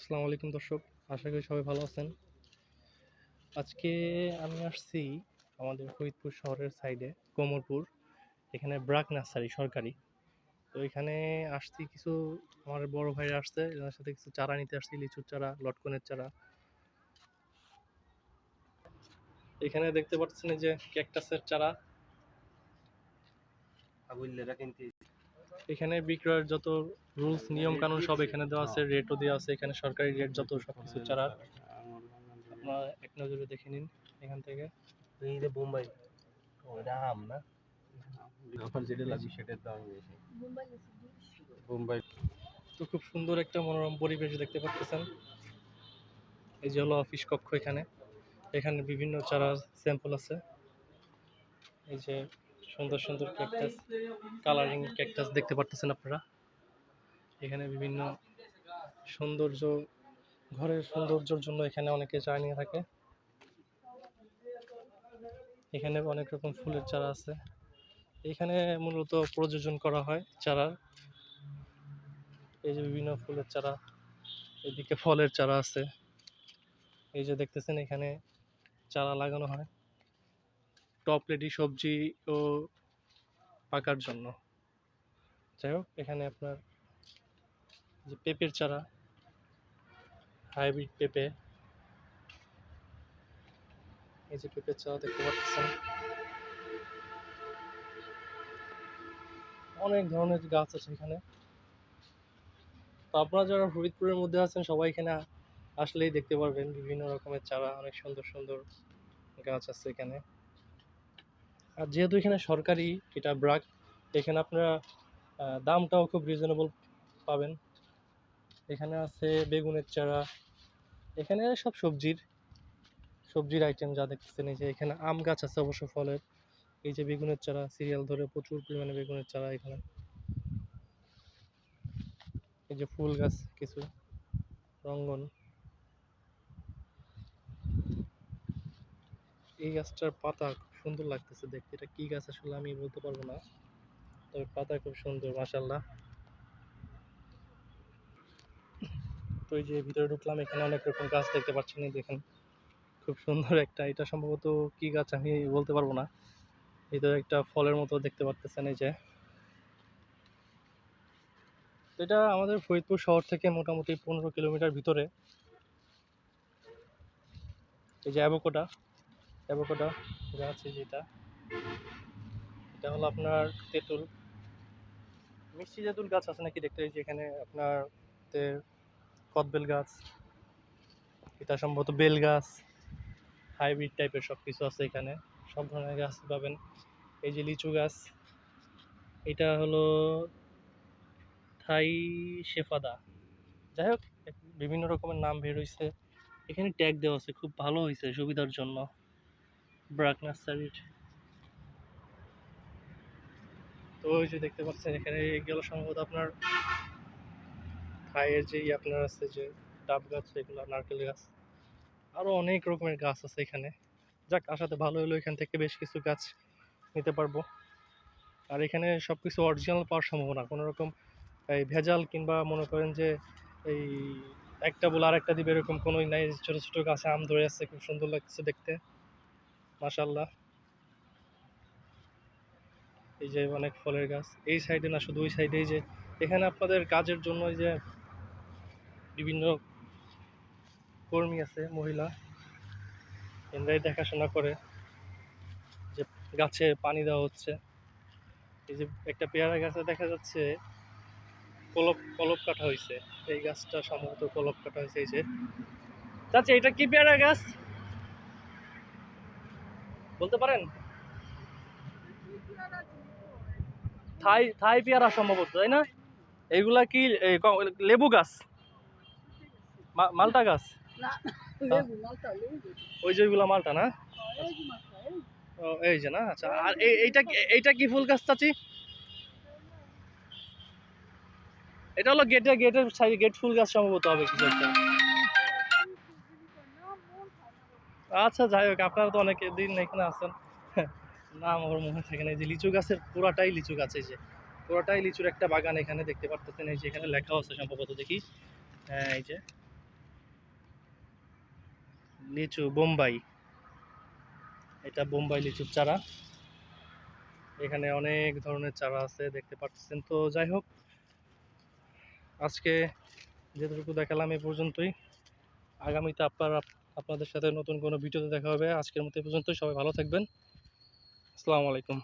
আসসালামু আলাইকুম দর্শক, আশা করি সবাই ভালো আছেন। আজকে আমি আসছি আমাদের ফরিদপুর শহরের সাইডে কোমরপুর, এখানে ব্রাক নার্সারি সরকারি। তো এখানে আসছি কিছু, আমার বড় ভাইরা আসছে এদের সাথে কিছু চারা নিতে আসছি, লিচুর চারা, লটকনের চারা। এখানে দেখতে পাচ্ছেন যে ক্যাকটাসের চারা। আগুল্লেরা কিনতে এখানে বিক্রয়ের যত রুলস নিয়ম কানুন সব এখানে দেওয়া আছে রেটও দেওয়া আছে এখানে সরকারি রেট যত সব কিছু চারা আপনারা এক নজরে দেখে নিন এখান থেকে। এই যে বোম্বাই ওটা আম না? আমার যেটা লাগবে সেটার দাম বেশি। বোম্বাই তো খুব সুন্দর একটা মনোরম পরিবেশ দেখতে পাচ্ছেন। এই যে হলো অফিস কক্ষ এখানে। এখানে বিভিন্ন চারার স্যাম্পল আছে। এই যে সুন্দর সুন্দর ক্যাকটাস কালারিং ক্যাকটাস দেখতে পারতেছেন আপনারা। এখানে বিভিন্ন সৌন্দর্য, ঘরের সৌন্দর্যের জন্য এখানে অনেকে চারা নিয়ে থাকে। এখানে অনেক রকম ফুলের চারা আছে। এখানে মূলত প্রযোজন করা হয় চারার এই যে বিভিন্ন ফুলের চারা, এদিকে ফলের চারা আছে। এই যে দেখতেছেন এখানে চারা লাগানো হয়। টপ রেডি সবজি ও পাকার জন্য। যাই হোক, এখানে আপনার যে পেঁপের চারা, হাইব্রিড পেঁপে, এই যে পেঁপের চারা দেখতে পাচ্ছেন। অনেক ধরনের গাছ আছে এখানে। তো আপনারা যারা ফরিদপুরের মধ্যে আছেন, সবাই এখানে আসলেই দেখতে পারবেন বিভিন্ন রকমের চারা, অনেক সুন্দর সুন্দর গাছ আছে এখানে। আর যেহেতু এখানে সরকারি এটা ব্রাক এখানে আপনারা দামটাও খুব রিজনেবল পাবেন। এখানে আছে বেগুনের চারা, এখানে সব সবজির সবজির আইটেম যা দেখতেছেন, এই যে এখানে আম গাছ আছে অবশ্য ফলের, এই যে বেগুনের চারা সিরিয়াল ধরে প্রচুর পরিমাণে বেগুনের চারা এখানে। এই যে ফুল গাছ কিছু, রঙ্গন। এই গাছটার পাতা সুন্দর লাগতেছে দেখতে। এটা কি গাছ আসলে আমি বলতে পারব না। তবে পাতা খুব সুন্দর মাশাল্লাহ তো এই যে ভিতরে ঢুকলাম, এখানে অনেক রকম গাছ দেখতে পাচ্ছেন দেখেন। খুব সুন্দর একটা, এটা সম্ভবত কি গাছ আমি বলতে পারব না। ভিতরে একটা ফলের মতো দেখতে পাচ্ছেন এই যে। এটা আমাদের ফরিদপুর শহর থেকে মোটামুটি পনেরো কিলোমিটার ভিতরে। এই যে অ্যাভোকোডা। অ্যাভোকোডা গাছ যেটা, এটা হলো আপনার তেঁতুল। মিষ্টি তেঁতুল গাছ আছে নাকি দেখতে যে এখানে আপনার কদবেল গাছ, এটা সম্ভবত বেল গাছ, হাইব্রিড টাইপের সব কিছু আছে এখানে, সব ধরনের গাছ পাবেন। এই যে লিচু গাছ, এটা হলো থাই শেফাদা। যাই হোক, বিভিন্ন রকমের নাম বের হয়েছে এখানে ট্যাগ দেওয়া আছে, খুব ভালো হয়েছে সুবিধার জন্য। ব্রাক নার্সারির তো ওই যে দেখতে পাচ্ছেন, এখানে গেল সম্ভবত আপনার থাইয়ের যেই আপনার আছে যে ডাব গাছ, এগুলো, নারকেল গাছ। আরও অনেক রকমের গাছ আছে এখানে। যাক আসাতে ভালো হলো, এখান থেকে বেশ কিছু গাছ নিতে পারব। আর এখানে সব কিছু অরিজিনাল পাওয়ার সম্ভাবনা। কোনো রকম এই ভেজাল কিংবা মনে করেন যে এই একটা বলে আরেকটা দিবে এরকম কোনোই নাই। ছোট ছোট গাছে আম ধরে আছে, খুব সুন্দর লাগছে দেখতে। মাশাল্লাহ এই যে অনেক ফলের গাছ। এই সাইডে না, শুধু ওই সাইডে যে এখানে আপনাদের কাজের জন্য যে বিভিন্ন কর্মী আছে, মহিলা। এনরাই দেখাশোনা করে যে গাছে পানি দেওয়া হচ্ছে। এই যে একটা পেয়ারা গাছে দেখা যাচ্ছে কলপ কলপ কাটা হয়েছে এই গাছটা সম্ভবত কলপ কাটা হয়েছে এই যে। চাচা, এটা কি পেয়ারা গাছ? বলতে পারেন? থাই থাই পেয়ারা সম্ভবত তাই না? এইগুলা কি লেবু গাছ? মালটা গাছ? না হ্যাঁ। লেবু ওই যে ওইগুলা মালটা না? এই যে ও এই যে না? আচ্ছা আর এইটা এইটা কি ফুল গাছ চাচি? এটা হলো গেটে গেটের সাইডে গেট ফুল গাছ সম্ভবত হবে কিছু একটা। আচ্ছা যাই হোক, আপনারা তো অনেক দিন এখানে আছেন। নাম আমার মনে থাকে না যে লিচু গাছের পুরাটাই লিচু গাছ, এই যে পুরোটাই লিচুর একটা বাগান এখানে দেখতে পারতেছেন। এই যে এখানে লেখা আছে সম্ভবত, দেখি। হ্যাঁ এই যে লিচু, বোম্বাই। এটা বোম্বাই লিচুর চারা। এখানে অনেক ধরনের চারা আছে, দেখতে পাচ্ছেন তো যাই হোক, আজকে যেটুকু দেখালাম এই পর্যন্তই। আগামীতে আপনারা আপনাদের সাথে নতুন কোনো ভিডিওতে দেখা হবে। আজকের মতো পর্যন্ত সবাই ভালো থাকবেন। আসসালামু আলাইকুম।